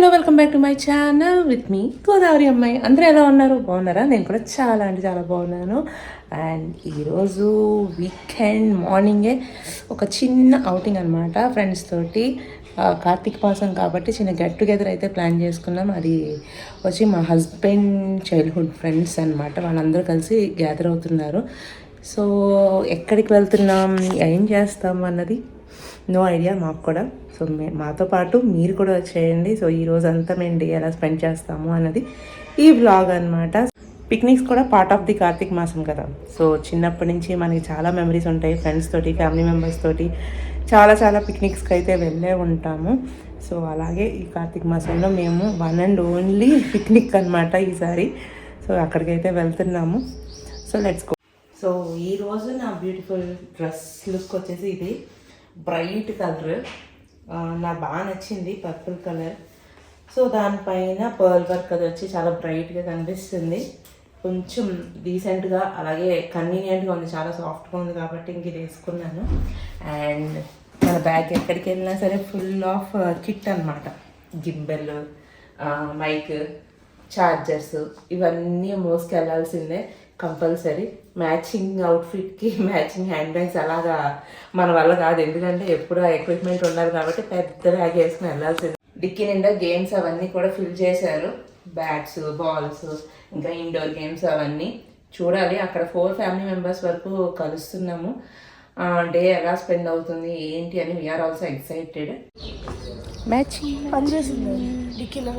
Hello welcome back to my channel with me Godavari అమ్మాయి. అందరూ ఎలా ఉన్నారు? బాగున్నారా? నేను కూడా చాలా అంటే చాలా బాగున్నాను. అండ్ ఈరోజు వీకెండ్ మార్నింగే ఒక చిన్న అవుటింగ్ అనమాట ఫ్రెండ్స్ తోటి. ఆ, కార్తీక మాసం కాబట్టి చిన్న గెట్ టుగెదర్ అయితే ప్లాన్ చేసుకున్నాం. అది వచ్చి మా హస్బెండ్ చైల్డ్హుడ్ ఫ్రెండ్స్ అనమాట వాళ్ళందరూ కలిసి గ్యాదర్ అవుతున్నారు. సో ఎక్కడికి వెళ్తున్నాం? ఏం చేస్తాం అన్నది? నో ఐడియా మాకు కూడా. సో మే మాతో పాటు మీరు కూడా వచ్చేయండి సో ఈ రోజు అంతా మేము డే ఎలా స్పెండ్ చేస్తాము అన్నది ఈ వ్లాగ్ అన్నమాట. పిక్నిక్స్ కూడా పార్ట్ ఆఫ్ ది కార్తీక్ మాసం కదా. సో చిన్నప్పటి నుంచి మనకి చాలా మెమరీస్ ఉంటాయి. ఫ్రెండ్స్ తోటి ఫ్యామిలీ మెంబర్స్ తోటి చాలా చాలా పిక్నిక్స్కి అయితే వెళ్ళే ఉంటాము. సో అలాగే ఈ కార్తీక మాసంలో మేము వన్ అండ్ ఓన్లీ పిక్నిక్ అన్నమాట ఈసారి. సో అక్కడికైతే వెళ్తున్నాము. So let's go. సో ఈ రోజు నా బ్యూటిఫుల్ డ్రెస్ లుక్ వచ్చేసి ఇది. Bright colour. నాకు బాగా నచ్చింది పర్పుల్ కలర్. సో దానిపైన పర్ల్ వర్క్ అది వచ్చి చాలా బ్రైట్గా కనిపిస్తుంది. కొంచెం డీసెంట్గా అలాగే కన్వీనియంట్గా ఉంది. చాలా సాఫ్ట్గా ఉంది కాబట్టి ఇంక ఇది వేసుకున్నాను. అండ్ మన బ్యాగ్ ఎక్కడికి వెళ్ళినా సరే ఫుల్ ఆఫ్ కిట్ అనమాట గింబెల్ మైక్ చార్జర్స్ ఇవన్నీ మోసుకెళ్ళాల్సిందే. కంపల్సరీ. మ్యాచింగ్ అవుట్ఫిట్కి మ్యాచింగ్ హ్యాండ్ బ్యాగ్స్ అలాగా మన వల్ల కాదు. ఎందుకంటే ఎప్పుడు ఆ ఎక్విప్మెంట్ ఉండాలి కాబట్టి పెద్ద బ్యాగ్ వేసుకుని వెళ్ళాల్సిందే. డిక్కీ నిండా గేమ్స్ అవన్నీ కూడా ఫిల్ చేశారు. బ్యాట్స్ బాల్స్ ఇంకా ఇండోర్ గేమ్స్ అవన్నీ చూడాలి. అక్కడ ఫోర్ ఫ్యామిలీ మెంబర్స్ వరకు కలుస్తున్నాము. డే ఎలా స్పెండ్ అవుతుంది ఏంటి అని వీఆర్ ఆల్సో ఎక్సైటెడ్ మ్యాచింగ్. పనిచేసింది డిక్కీలో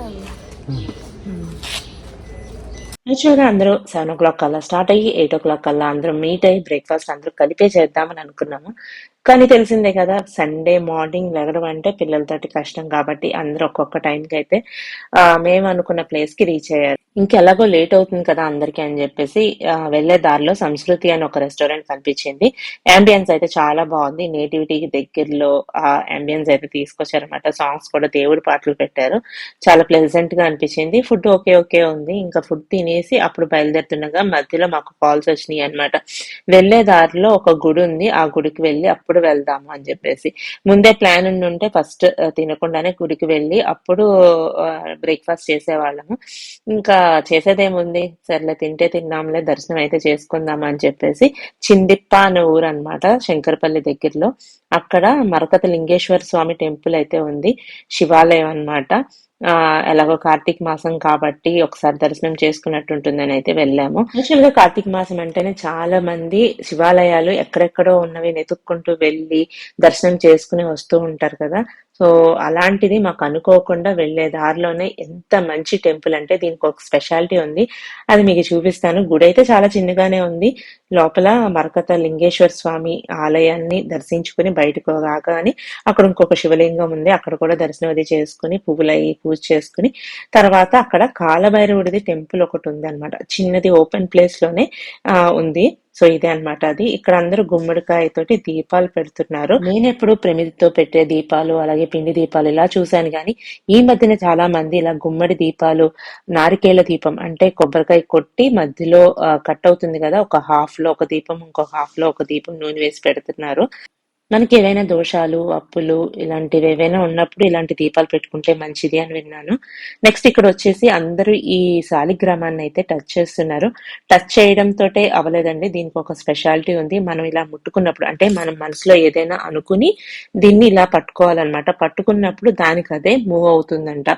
యాక్చువల్గా అందరూ సెవెన్ ఓ క్లాక్ కల్లా స్టార్ట్ అయ్యి ఎయిట్ ఓ క్లాక్ కల్లా అందరం మీట్ అయ్యి బ్రేక్ఫాస్ట్ అందరూ కలిపే చేద్దామని అనుకున్నాము. కానీ తెలిసిందే కదా సండే మార్నింగ్ లెగడం అంటే పిల్లలతోటి కష్టం కాబట్టి అందరూ ఒక్కొక్క టైంకి అయితే మేము అనుకున్న ప్లేస్కి రీచ్ అయ్యారు. ఇంకెలాగో లేట్ అవుతుంది కదా అందరికీ అని చెప్పేసి వెళ్ళే దారిలో సంస్కృతి అని ఒక రెస్టారెంట్ కనిపించింది. అంబియన్స్ అయితే చాలా బాగుంది. నేటివిటీకి దగ్గరలో ఆ అంబియన్స్ అయితే తీసుకొచ్చారనమాట సాంగ్స్ కూడా దేవుడి పాటలు పెట్టారు. చాలా ప్లెజెంట్గా అనిపించింది. ఫుడ్ ఓకే ఓకే ఉంది. ఇంకా ఫుడ్ తినేసి అప్పుడు బయలుదేరుతుండగా మధ్యలో మాకు కాల్స్ వచ్చినాయి అన్నమాట. వెళ్ళే దారిలో ఒక గుడి ఉంది. ఆ గుడికి వెళ్ళి అప్పుడు వెళ్దాము అని చెప్పేసి. ముందే ప్లాన్ ఉండి ఉంటే ఫస్ట్ తినకుండానే గుడికి వెళ్ళి అప్పుడు బ్రేక్ఫాస్ట్ చేసేవాళ్ళము. ఇంకా చేసేదేముంది? సర్లే తింటే తిన్నాంలే దర్శనం అయితే చేసుకుందాం అని చెప్పేసి చిందిప్ప అనే ఊరు అనమాట శంకరపల్లి దగ్గరలో. అక్కడ మరకత లింగేశ్వర స్వామి టెంపుల్ అయితే ఉంది శివాలయం అన్నమాట. ఎలాగో కార్తీక మాసం కాబట్టి ఒకసారి దర్శనం చేసుకున్నట్టు ఉంటుందని అయితే వెళ్ళాము. యాక్చువల్గా కార్తీక మాసం అంటేనే చాలా మంది శివాలయాలు ఎక్కడెక్కడో ఉన్నవి వెతుక్కుంటూ వెళ్ళి దర్శనం చేసుకుని వస్తూ ఉంటారు కదా. సో అలాంటిది మాకు అనుకోకుండా వెళ్ళే దారిలోనే ఎంత మంచి టెంపుల్ అంటే దీనికి ఒక స్పెషాలిటీ ఉంది. అది మీకు చూపిస్తాను. గుడి అయితే చాలా చిన్నగానే ఉంది. లోపల మరకత లింగేశ్వర స్వామి ఆలయాన్ని దర్శించుకుని బయటకు రాగానే అక్కడ ఇంకొక శివలింగం ఉంది. అక్కడ కూడా దర్శనం అది చేసుకుని పువ్వులు అవి పూజ చేసుకుని తర్వాత అక్కడ కాలభైరవుడిది టెంపుల్ ఒకటి ఉంది అనమాట చిన్నది ఓపెన్ ప్లేస్లోనే ఉంది. సో ఇదే అన్నమాట అది. ఇక్కడ అందరూ గుమ్మడికాయ తోటి దీపాలు పెడుతున్నారు. నేను ఎప్పుడు ప్రమిదితో పెట్టే దీపాలు అలాగే పిండి దీపాలు ఇలా చూశాను కానీ ఈ మధ్యన చాలా మంది ఇలా గుమ్మడి దీపాలు నారికేల దీపం అంటే కొబ్బరికాయ కొట్టి మధ్యలో కట్ అవుతుంది కదా ఒక హాఫ్లో ఒక దీపం ఇంకో హాఫ్లో ఒక దీపం నూనె వేసి పెడుతున్నారు. మనకి ఏవైనా దోషాలు అప్పులు ఇలాంటివి ఏవైనా ఉన్నప్పుడు ఇలాంటి దీపాలు పెట్టుకుంటే మంచిది అని విన్నాను. నెక్స్ట్ ఇక్కడ వచ్చేసి అందరూ ఈ శాలిగ్రామాన్ని అయితే టచ్ చేస్తున్నారు. టచ్ చేయడంతో అవలేదండి దీనికి ఒక స్పెషాలిటీ ఉంది. మనం ఇలా ముట్టుకున్నప్పుడు అంటే మనం మనసులో ఏదైనా అనుకుని దీన్ని ఇలా పట్టుకోవాలన్నమాట. పట్టుకున్నప్పుడు దానికి అదే మూవ్ అవుతుందంట.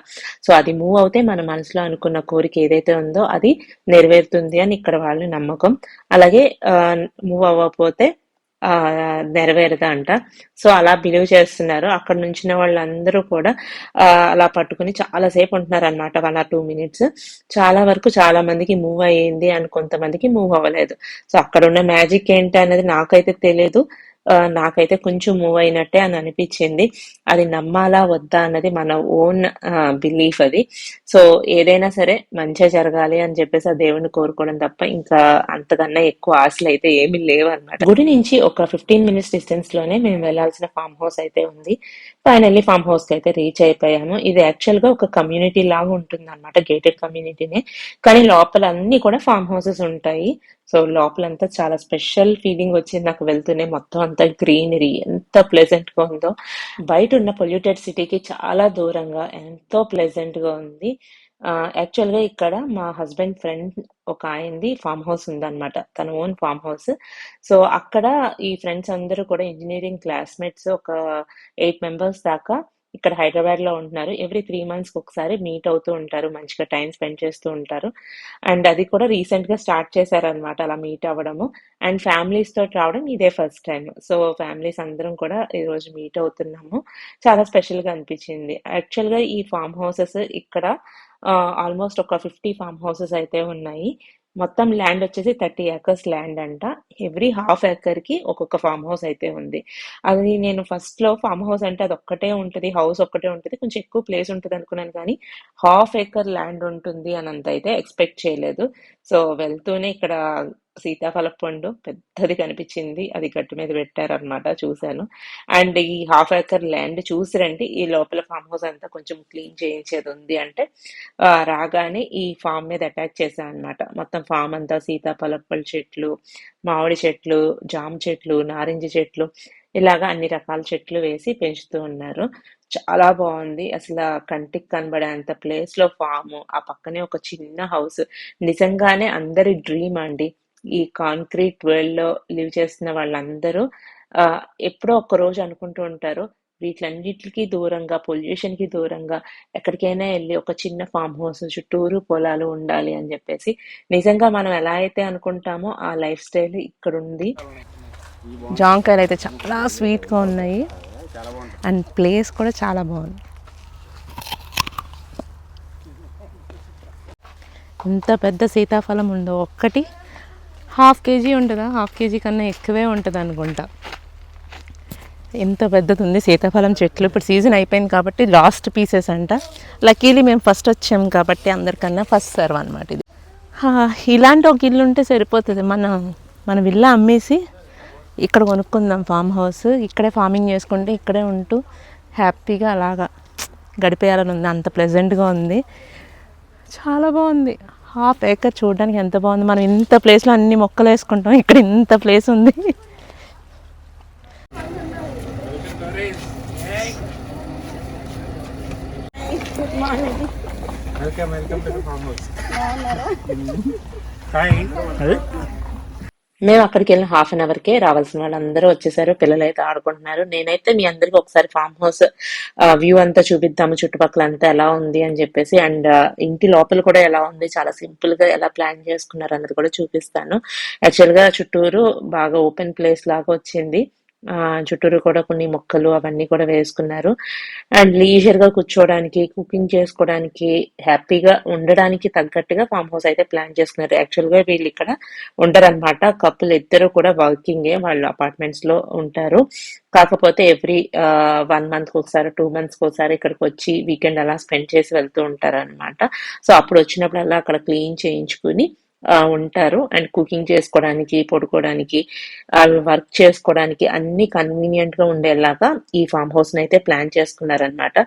సో అది మూవ్ అవుతే మన మనసులో అనుకున్న కోరిక ఏదైతే ఉందో అది నెరవేరుతుంది అని ఇక్కడ వాళ్ళ నమ్మకం. అలాగే మూవ్ అవ్వకపోతే ఆ అంట సో అలా బిలీవ్ చేస్తున్నారు. అక్కడ నుంచిన వాళ్ళందరూ కూడా అలా పట్టుకుని చాలా సేపు ఉంటున్నారు అనమాట వన్ ఆర్ టూ మినిట్స్. చాలా వరకు చాలా మందికి మూవ్ అయ్యింది అని కొంతమందికి మూవ్ అవ్వలేదు. సో అక్కడ ఉన్న మ్యాజిక్ ఏంటి అనేది నాకైతే తెలియదు నాకైతే కొంచెం మూవ్ అయినట్టే అని అనిపించింది. అది నమ్మాలా వద్దా అన్నది మన ఓన్ బిలీఫ్ అది. సో ఏదైనా సరే మంచిగా జరగాలి అని చెప్పేసి ఆ దేవుని కోరుకోవడం తప్ప ఇంకా అంతకన్నా ఎక్కువ ఆశలు అయితే ఏమీ లేవు అనమాట గుడి నుంచి ఒక ఫిఫ్టీన్ మినిట్స్ డిస్టెన్స్లోనే మేము వెళ్ళాల్సిన ఫామ్ హౌస్ అయితే ఉంది. ఫైనల్లీ ఫామ్ హౌస్కి అయితే రీచ్ అయిపోయాము ఇది యాక్చువల్గా ఒక కమ్యూనిటీ లాగా ఉంటుంది అనమాట గేటెడ్ కమ్యూనిటీనే కానీ లోపల అన్ని కూడా ఫామ్ హౌసెస్ ఉంటాయి. సో లోపలంతా చాలా స్పెషల్ ఫీలింగ్ వచ్చింది నాకు వెళ్తూనే. మొత్తం అంతా గ్రీనరీ ఎంత ప్లెజెంట్గా ఉందో. బయట ఉన్న పొల్యూటెడ్ సిటీకి చాలా దూరంగా ఎంతో ప్లెజెంట్గా ఉంది. యాక్చువల్గా ఇక్కడ మా హస్బెండ్ ఫ్రెండ్ ఒక ఆయనది ఫామ్ హౌస్ ఉందన్నమాట. తన ఓన్ ఫామ్ హౌస్ సో అక్కడ ఈ ఫ్రెండ్స్ అందరూ కూడా ఇంజనీరింగ్ క్లాస్మేట్స్ ఒక ఎయిట్ మెంబర్స్ దాకా ఇక్కడ హైదరాబాద్లో ఉంటున్నారు. ఎవ్రీ త్రీ మంత్స్ ఒకసారి మీట్ అవుతూ ఉంటారు. మంచిగా టైం స్పెండ్ చేస్తూ ఉంటారు. అండ్ అది కూడా రీసెంట్గా స్టార్ట్ చేశారనమాట అలా మీట్ అవ్వడము. అండ్ ఫ్యామిలీస్ తోటి రావడం ఇదే ఫస్ట్ టైం సో ఫ్యామిలీస్ అందరం కూడా ఈ రోజు మీట్ అవుతున్నాము. చాలా స్పెషల్గా అనిపించింది. యాక్చువల్గా ఈ ఫామ్ హౌసెస్ ఇక్కడ ఆల్మోస్ట్ ఒక ఫిఫ్టీ ఫామ్ హౌసెస్ అయితే ఉన్నాయి. మొత్తం ల్యాండ్ వచ్చేసి థర్టీ ఏకర్స్ ల్యాండ్ అంట. ఎవ్రీ హాఫ్ ఏకర్కి ఒక్కొక్క ఫామ్ హౌస్ అయితే ఉంది. అది నేను ఫస్ట్లో ఫామ్ హౌస్ అంటే అది ఒక్కటే ఉంటుంది హౌస్ ఒక్కటే ఉంటుంది కొంచెం ఎక్కువ ప్లేస్ ఉంటుంది అనుకున్నాను కానీ హాఫ్ ఏకర్ ల్యాండ్ ఉంటుంది అని అంత అయితే ఎక్స్పెక్ట్ చేయలేదు. సో వెళ్తూనే ఇక్కడ సీతాఫల పండు పెద్దది కనిపించింది. అది గట్టు మీద పెట్టారనమాట చూశాను. అండ్ ఈ హాఫ్ ఏకర్ ల్యాండ్ చూసిరండి ఈ లోపల ఫామ్ హౌస్ అంతా కొంచెం క్లీన్ చేయించేది ఉంది అంటే రాగానే ఈ ఫామ్ మీద అటాక్ చేశాను అనమాట మొత్తం ఫామ్ అంతా సీతాఫలపళ్ళ చెట్లు మామిడి చెట్లు జామ చెట్లు నారింజ చెట్లు ఇలాగా అన్ని రకాల చెట్లు వేసి పెంచుతూ ఉన్నారు. చాలా బాగుంది. అసలు కంటికి కనబడేంత ప్లేస్లో ఫామ్. ఆ పక్కనే ఒక చిన్న హౌస్. నిజంగానే అందరి డ్రీమ్ అండి. ఈ కాంక్రీట్ వరల్డ్లో లివ్ చేస్తున్న వాళ్ళందరూ ఎప్పుడో ఒక రోజు అనుకుంటూ ఉంటారు వీటిలన్నిటికి దూరంగా పొల్యూషన్కి దూరంగా ఎక్కడికైనా వెళ్ళి ఒక చిన్న ఫామ్ హౌస్ చుట్టూరు పొలాలు ఉండాలి అని చెప్పేసి నిజంగా మనం ఎలా అయితే అనుకుంటామో ఆ లైఫ్ స్టైల్ ఇక్కడ ఉంది జాంకాయలు అయితే చాలా స్వీట్గా ఉన్నాయి. అండ్ ప్లేస్ కూడా చాలా బాగుంది. ఎంత పెద్ద సీతాఫలం ఉందో ఒక్కటి హాఫ్ కేజీ ఉంటుందా? హాఫ్ కేజీ కన్నా ఎక్కువే ఉంటుంది అనుకుంటా. ఎంత పెద్దది ఉంది సీతాఫలం చెట్లు ఇప్పుడు సీజన్ అయిపోయింది కాబట్టి లాస్ట్ పీసెస్ అంట. లక్కీలీ మేము ఫస్ట్ వచ్చాం కాబట్టి అందరికన్నా ఫస్ట్ సర్వ్ అనమాట ఇది. ఇలాంటి ఒక ఇల్లు ఉంటే సరిపోతుంది. మన మన విల్లా అమ్మేసి ఇక్కడ కొనుక్కుందాం ఫామ్ హౌస్. ఇక్కడే ఫార్మింగ్ చేసుకుంటే ఇక్కడే ఉంటూ హ్యాపీగా అలాగా గడిపేయాలని ఉంది. అంత ప్లెజెంట్గా ఉంది. చాలా బాగుంది. హాఫ్ ఏకర్ చూడడానికి ఎంత బాగుంది. మనం ఇంత ప్లేస్లో అన్ని మొక్కలు వేసుకుంటాం. ఇక్కడ ఇంత ప్లేస్ ఉంది. Welcome welcome to farm house మేము అక్కడికి వెళ్ళిన హాఫ్ అన్ అవర్ కే రావాల్సిన వాళ్ళందరూ వచ్చేసారు పిల్లలు అయితే ఆడుకుంటున్నారు. నేనైతే మీ అందరికి ఒకసారి ఫామ్ హౌస్ వ్యూ అంతా చూపిద్దాము చుట్టుపక్కల అంతా ఎలా ఉంది అని చెప్పేసి అండ్ ఇంటి లోపల కూడా ఎలా ఉంది చాలా సింపుల్గా ఎలా ప్లాన్ చేసుకున్నారు అన్నది కూడా చూపిస్తాను. యాక్చువల్గా చుట్టూరు బాగా ఓపెన్ ప్లేస్ లాగా వచ్చింది. చుట్టూరు కూడా కొన్ని మొక్కలు అవన్నీ కూడా వేసుకున్నారు. అండ్ లీజర్గా కూర్చోవడానికి కుకింగ్ చేసుకోవడానికి హ్యాపీగా ఉండడానికి తగ్గట్టుగా ఫామ్ హౌస్ అయితే ప్లాన్ చేసుకున్నారు యాక్చువల్గా వీళ్ళు ఇక్కడ ఉండరనమాట కప్పులు ఇద్దరు కూడా వర్కింగ్ వాళ్ళు అపార్ట్మెంట్స్లో ఉంటారు. కాకపోతే ఎవ్రీ వన్ మంత్ ఒకసారి టూ మంత్స్ ఒకసారి ఇక్కడికి వచ్చి వీకెండ్ అలా స్పెండ్ చేసి వెళ్తూ ఉంటారు అనమాట సో అప్పుడు వచ్చినప్పుడల్లా అక్కడ క్లీన్ చేయించుకుని ఉంటారు. అండ్ కుకింగ్ చేసుకోవడానికి పడుకోవడానికి వర్క్ చేసుకోవడానికి అన్ని కన్వీనియంట్గా ఉండేలాగా ఈ ఫామ్ హౌస్ అయితే ప్లాన్ చేసుకున్నారనమాట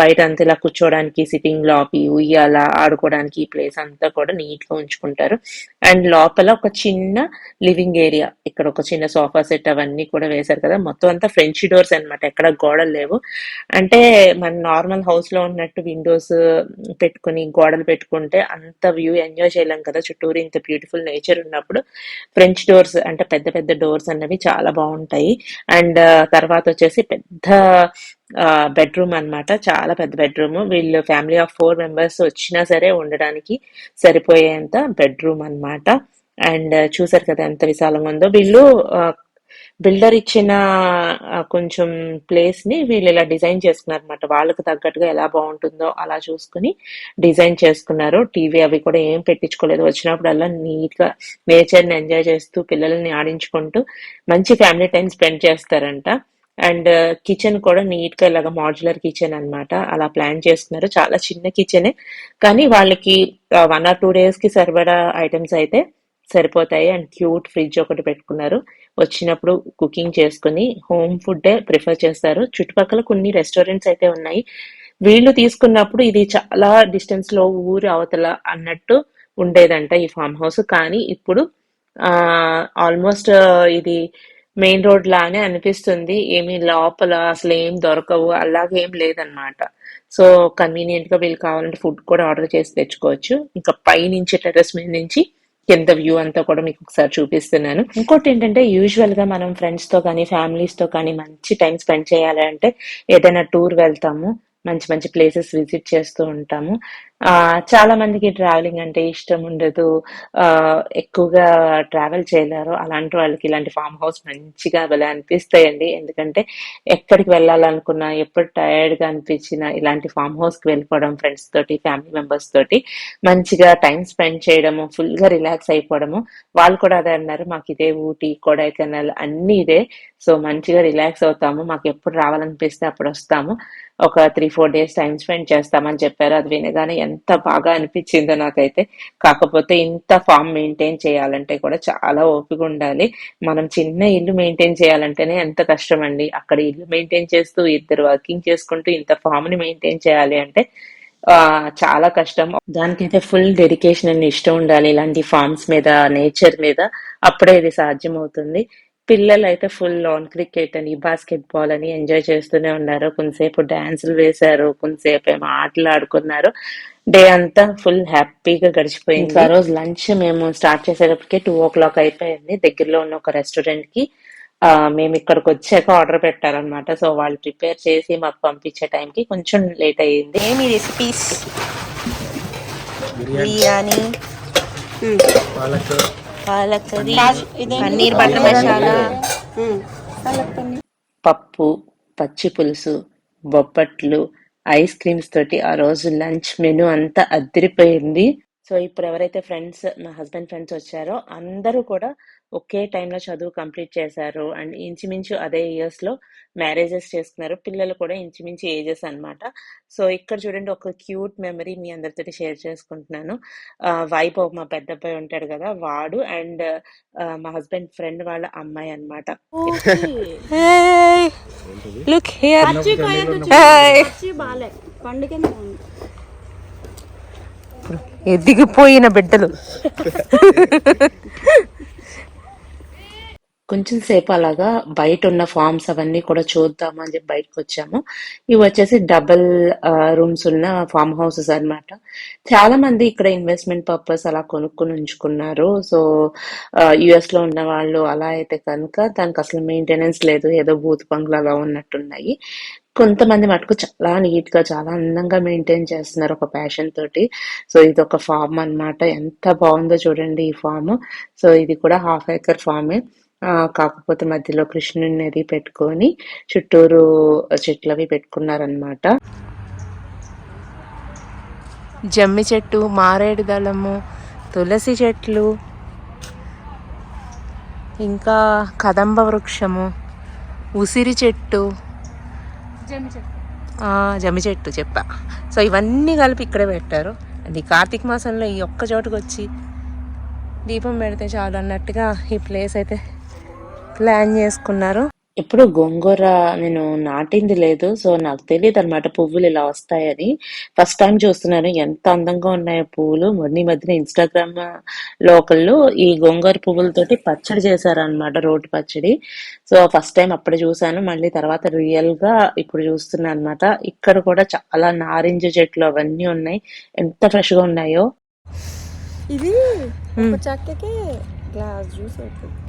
బయట అంతా ఇలా కూర్చోవడానికి సిట్టింగ్ లాబీ ఉయ్యాల ఆడుకోవడానికి ఈ ప్లేస్ అంతా కూడా నీట్గా ఉంచుకుంటారు. అండ్ లోపల ఒక చిన్న లివింగ్ ఏరియా ఇక్కడ ఒక చిన్న సోఫా సెట్ అవన్నీ కూడా వేశారు కదా. మొత్తం అంతా ఫ్రెంచ్ డోర్స్ అన్నమాట. ఎక్కడ గోడలు లేవు. అంటే మన నార్మల్ హౌస్లో ఉన్నట్టు విండోస్ పెట్టుకుని గోడలు పెట్టుకుంటే అంత వ్యూ ఎంజాయ్ చేయలేం కదా చుట్టూ. చుట్టూరు ఇంత బ్యూటిఫుల్ నేచర్ ఉన్నప్పుడు ఫ్రెంచ్ డోర్స్ అంటే పెద్ద పెద్ద డోర్స్ అన్నవి చాలా బాగుంటాయి. అండ్ uh, తర్వాత వచ్చేసి పెద్ద బెడ్రూమ్ అన్నమాట. చాలా పెద్ద బెడ్రూమ్ వీళ్ళు ఫ్యామిలీ ఆఫ్ ఫోర్ మెంబర్స్ వచ్చినా సరే ఉండడానికి సరిపోయేంత బెడ్రూమ్ అన్నమాట. అండ్ uh, చూసారు కదా ఎంత విశాలంగా ఉందో. వీళ్ళు బిల్డర్ ఇచ్చిన కొంచెం ప్లేస్ని వీళ్ళు ఇలా డిజైన్ చేసుకున్నారు అనమాట వాళ్ళకి తగ్గట్టుగా ఎలా బాగుంటుందో అలా చూసుకుని డిజైన్ చేసుకున్నారు. టీవీ అవి కూడా ఏం పెట్టించుకోలేదు. వచ్చినప్పుడల్లా నీట్గా నేచర్ని ఎంజాయ్ చేస్తూ పిల్లల్ని ఆడించుకుంటూ మంచి ఫ్యామిలీ టైం స్పెండ్ చేస్తారంట. అండ్ కిచెన్ కూడా నీట్గా ఇలాగ మాడ్యులర్ కిచెన్ అన్నమాట. అలా ప్లాన్ చేసుకున్నారు. చాలా చిన్న కిచెనే కానీ వాళ్ళకి వన్ ఆర్ టూ డేస్కి సరిపడా ఐటమ్స్ అయితే సరిపోతాయి. అండ్ క్యూట్ ఫ్రిడ్జ్ ఒకటి పెట్టుకున్నారు. వచ్చినప్పుడు కుకింగ్ చేసుకుని హోమ్ ఫుడ్డే ప్రిఫర్ చేస్తారు. చుట్టుపక్కల కొన్ని రెస్టారెంట్స్ అయితే ఉన్నాయి. వీళ్ళు తీసుకున్నప్పుడు ఇది చాలా డిస్టెన్స్లో ఊరు అవతల అన్నట్టు ఉండేదంట ఈ ఫామ్ హౌస్ కానీ ఇప్పుడు ఆల్మోస్ట్ ఇది మెయిన్ రోడ్ లానే అనిపిస్తుంది. ఏమి లోపల అసలు ఏం దొరకవు అలాగే ఏం లేదన్నమాట. సో కన్వీనియంట్గా వీళ్ళు కావాలంటే ఫుడ్ కూడా ఆర్డర్ చేసి తెచ్చుకోవచ్చు. ఇంకా పై నుంచి టెర్రస్ మీద నుంచి కింద వ్యూ అంతా కూడా మీకు ఒకసారి చూపిస్తున్నాను. ఇంకోటి ఏంటంటే యూజువల్గా మనం ఫ్రెండ్స్తో కానీ ఫ్యామిలీస్తో కానీ మంచి టైం స్పెండ్ చేయాలంటే ఏదైనా టూర్ వెళ్తాము. మంచి మంచి ప్లేసెస్ విజిట్ చేస్తూ ఉంటాము. చాలా మందికి ట్రావెలింగ్ అంటే ఇష్టం ఉండదు. ఎక్కువగా ట్రావెల్ చేయలేరు. అలాంటి వాళ్ళకి ఇలాంటి ఫామ్ హౌస్ మంచిగా భలే అనిపిస్తాయండి. ఎందుకంటే ఎక్కడికి వెళ్ళాలనుకున్నా ఎప్పుడు టైర్డ్గా అనిపించినా ఇలాంటి ఫామ్ హౌస్కి వెళ్ళిపోవడం ఫ్రెండ్స్ తోటి ఫ్యామిలీ మెంబర్స్ తోటి మంచిగా టైం స్పెండ్ చేయడము ఫుల్గా రిలాక్స్ అయిపోవడము. వాళ్ళు కూడా అదే అన్నారు. మాకు ఇదే ఊటీ కొడైకెనాల్ అన్ని ఇదే. సో మంచిగా రిలాక్స్ అవుతాము. మాకు ఎప్పుడు రావాలనిపిస్తే అప్పుడు వస్తాము. ఒక three four days time spend చేస్తామని చెప్పారు. అది వినగానే ఎంత బాగా అనిపించిందో నాకైతే. కాకపోతే ఇంత ఫామ్ మెయింటైన్ చేయాలంటే కూడా చాలా ఓపిక ఉండాలి. మనం చిన్న ఇల్లు మెయింటైన్ చేయాలంటేనే ఎంత కష్టం అండి అక్కడ ఇల్లు మెయింటైన్ చేస్తూ ఇద్దరు వర్కింగ్ చేసుకుంటూ ఇంత ఫామ్ని మెయింటైన్ చేయాలి అంటే చాలా కష్టం. దానికైతే ఫుల్ డెడికేషన్ అండ్ ఇష్టం ఉండాలి. ఇలాంటి ఫార్మ్స్ మీద నేచర్ మీద. అప్పుడే ఇది సాధ్యం అవుతుంది పిల్లలు అయితే ఫుల్ లాన్ క్రికెట్ అని బాస్కెట్ బాల్ అని ఎంజాయ్ చేస్తూనే ఉన్నారు. కొంతసేపు డాన్సులు వేశారు కొంతసేపు ఏమో ఆటలు ఆడుకున్నారు. డే అంతా ఫుల్ హ్యాపీగా గడిచిపోయింది. ఆ రోజు లంచ్ మేము స్టార్ట్ చేసేటప్పటికే టూ ఓ క్లాక్ అయిపోయింది. దగ్గరలో ఉన్న ఒక రెస్టారెంట్కి ఆ, మేము ఇక్కడికి వచ్చాక ఆర్డర్ పెట్టారనమాట సో వాళ్ళు ప్రిపేర్ చేసి మాకు పంపించే టైంకి కొంచెం లేట్ అయ్యింది. ఏమి recipes? Biryani. Biryani. Palak curry paneer butter masala పప్పు పచ్చి పులుసు బొప్పట్లు ఐస్ క్రీమ్స్ తోటి ఆ రోజు లంచ్ మెనూ అంతా అదిరిపోయింది సో ఇప్పుడు ఎవరైతే ఫ్రెండ్స్ మా హస్బెండ్ ఫ్రెండ్స్ వచ్చారో అందరూ కూడా ఒకే టైంలో చదువు కంప్లీట్ చేశారు. అండ్ ఇంచుమించు అదే ఇయర్స్లో మ్యారేజెస్ చేసుకున్నారు. పిల్లలు కూడా ఇంచుమించు ఏజెస్ అన్నమాట. సో ఇక్కడ చూడండి ఒక క్యూట్ మెమరీ మీ అందరితో షేర్ చేసుకుంటున్నాను. వైభవ్ మా పెద్ద అబ్బాయి ఉంటాడు కదా వాడు అండ్ మా హస్బెండ్ ఫ్రెండ్ వాళ్ళ అమ్మాయి అన్నమాట. లుక్ హియర్ ఎదిగిపోయిన బిడ్డలు. కొంచెం సేపు అలాగా బయట ఉన్న ఫామ్స్ అవన్నీ కూడా చూద్దాము అని చెప్పి బయటకు వచ్చాము ఇవి వచ్చేసి డబుల్ రూమ్స్ ఉన్న ఫార్మ్ హౌసెస్ అన్నమాట. చాలా మంది ఇక్కడ ఇన్వెస్ట్మెంట్ పర్పస్ అలా కొనుక్కొని ఉంచుకున్నారు. సో యుఎస్లో ఉన్న వాళ్ళు అలా అయితే కనుక దానికి అసలు మెయింటెనెన్స్ లేదు. ఏదో బూత్ బంగ్లా అలా ఉన్నట్టున్నాయి. కొంతమంది మటుకు చాలా నీట్గా చాలా అందంగా మెయింటైన్ చేస్తున్నారు ఒక ప్యాషన్ తోటి. సో ఇది ఒక ఫార్మ్ అన్నమాట. ఎంత బాగుందో చూడండి ఈ ఫామ్. సో ఇది కూడా హాఫ్ ఏకర్ ఫామే. కాకపోతే మధ్యలో కృష్ణుని నది పెట్టుకొని చుట్టూరు చెట్లు అవి పెట్టుకున్నారనమాట జమ్మి చెట్టు మారేడు దళము తులసి చెట్లు ఇంకా కదంబ వృక్షము ఉసిరి చెట్టు. ఆ, జమ్మి చెట్టు చెప్పా. సో ఇవన్నీ కలిపి ఇక్కడే పెట్టారు. అది కార్తీక మాసంలో ఈ ఒక్క చోటుకు వచ్చి దీపం పెడితే చాలు అన్నట్టుగా ఈ ప్లేస్ అయితే ప్లాన్ చేసుకున్నారు. ఎప్పుడు గోంగూర నేను నాటింది లేదు. సో నాకు తెలియదు అనమాట పువ్వులు ఇలా వస్తాయని ఫస్ట్ టైం చూస్తున్నాను. ఎంత అందంగా ఉన్నాయో పువ్వులు మొన్న ఈ మధ్యన ఇన్స్టాగ్రామ్లో ఒకళ్ళు ఈ గోంగూర పువ్వులతోటి పచ్చడి చేశారనమాట రోటి పచ్చడి. సో ఫస్ట్ టైం అప్పుడు చూసాను మళ్ళీ తర్వాత రియల్గా ఇప్పుడు చూస్తున్నాను అనమాట ఇక్కడ కూడా చాలా నారింజ చెట్లు అవన్నీ ఉన్నాయి. ఎంత ఫ్రెష్గా ఉన్నాయో. ఇది చక్కకి గ్లాస్ జ్యూస్ అవుతుంది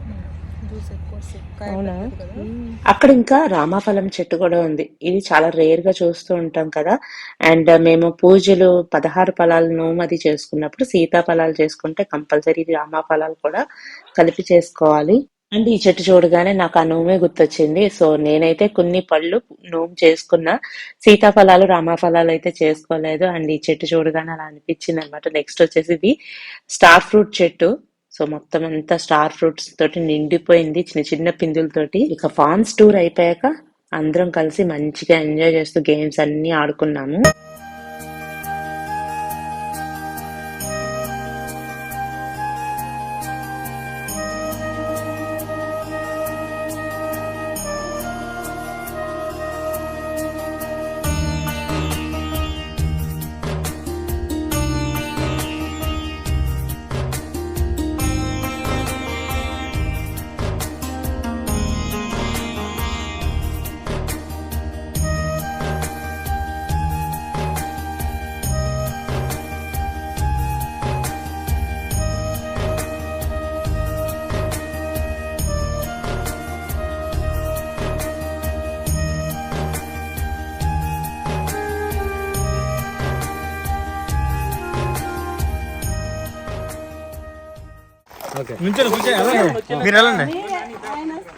అక్కడ ఇంకా రామాఫలం చెట్టు కూడా ఉంది. ఇది చాలా రేర్గా చూస్తూ ఉంటాం కదా. అండ్ మేము పూజలు పదహారు ఫలాలు నోమది చేసుకున్నప్పుడు సీతాఫలాలు చేసుకుంటే కంపల్సరీ రామాఫలాలు కూడా కలిపి చేసుకోవాలి. అండ్ ఈ చెట్టు చూడగానే నాకు ఆ నోమే గుర్తొచ్చింది. సో నేనైతే కొన్ని పళ్ళు నోము చేసుకున్నా సీతాఫలాలు రామాఫలాలు అయితే చేసుకోలేదు. అండ్ ఈ చెట్టు చూడగానే అలా అనిపించింది అనమాట నెక్స్ట్ వచ్చేసి ఇది స్టార్ ఫ్రూట్ చెట్టు. సో మొత్తం అంతా స్టార్ ఫ్రూట్స్ తోటి నిండిపోయింది చిన్న చిన్న పిందులతోటి ఇక ఫాన్స్ టూర్ అయిపోయాక అందరం కలిసి మంచిగా ఎంజాయ్ చేస్తూ గేమ్స్ అన్ని ఆడుకున్నాము.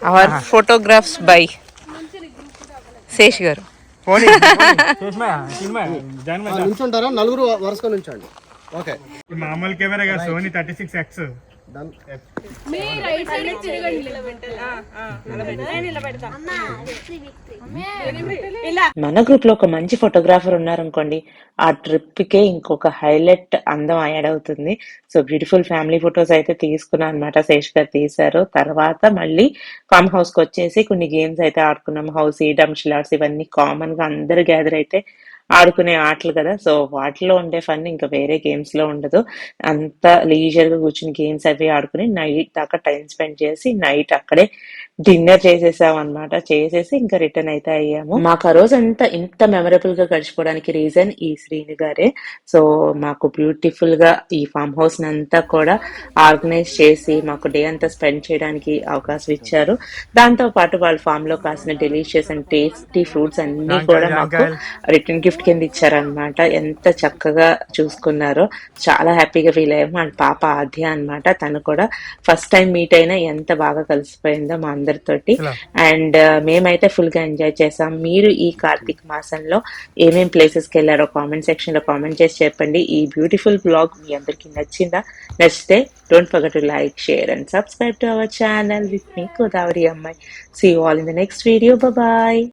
అవర్ ఫోటోగ్రాఫ్స్ బై శేష్ గారు. నలుగురు వరుసగా నుంచోండి. ఓకే. మామూలు camera Sony thirty six X మన గ్రూప్లో ఒక మంచి ఫోటోగ్రాఫర్ ఉన్నారనుకోండి ఆ ట్రిప్ కే ఇంకొక హైలైట్ అందం యాడ్ అవుతుంది సో బ్యూటిఫుల్ ఫ్యామిలీ ఫొటోస్ అయితే తీసుకున్నాను అనమాట శేష్ గారు తీశారు. తర్వాత మళ్ళీ ఫామ్ హౌస్కి వచ్చేసి కొన్ని గేమ్స్ అయితే ఆడుకున్నాం. హౌస్ ఈడమ్ షిలార్స్ ఇవన్నీ కామన్గా అందరు గ్యాదర్ అయితే ఆడుకునే ఆటలు కదా. సో వాటిలో ఉండే ఫన్ ఇంకా వేరే గేమ్స్లో ఉండదు. అంత లీజర్గా కూర్చుని గేమ్స్ అవి ఆడుకుని నైట్ దాకా టైం స్పెండ్ చేసి నైట్ అక్కడే డిన్నర్ చేసేసాం అనమాట చేసేసి ఇంకా రిటర్న్ అయితే అయ్యాము. మాకు ఆ రోజు అంతా ఇంత మెమరబుల్గా గడిచిపోవడానికి రీజన్ ఈ శ్రీని గారే. సో మాకు బ్యూటిఫుల్గా ఈ ఫామ్ హౌస్ అంతా కూడా ఆర్గనైజ్ చేసి మాకు డే అంతా స్పెండ్ చేయడానికి అవకాశం ఇచ్చారు. దాంతో పాటు వాళ్ళ ఫామ్లో కాసిన డెలిషియస్ అండ్ టేస్టీ ఫ్రూట్స్ అన్ని కూడా మాకు రిటర్న్ గిఫ్ట్ కింద ఇచ్చారనమాట. ఎంత చక్కగా చూసుకున్నారో. చాలా హ్యాపీగా ఫీల్ అయ్యాము. వాళ్ళ పాప ఆద్య అన్నమాట. తను కూడా ఫస్ట్ టైం మీట్ అయినా ఎంత బాగా కలిసిపోయిందో మా అందరితోటి. అండ్ మేమైతే ఫుల్గా ఎంజాయ్ చేసాం. మీరు ఈ కార్తీక మాసంలో ఏమేం ప్లేసెస్కి వెళ్ళారో కామెంట్ సెక్షన్లో కామెంట్ చేసి చెప్పండి. ఈ బ్యూటిఫుల్ బ్లాగ్ మీ అందరికి నచ్చిందా? నచ్చితే don't forget to like share and subscribe to our channel with మీ గోదావరి అమ్మాయి. See all in the next video bye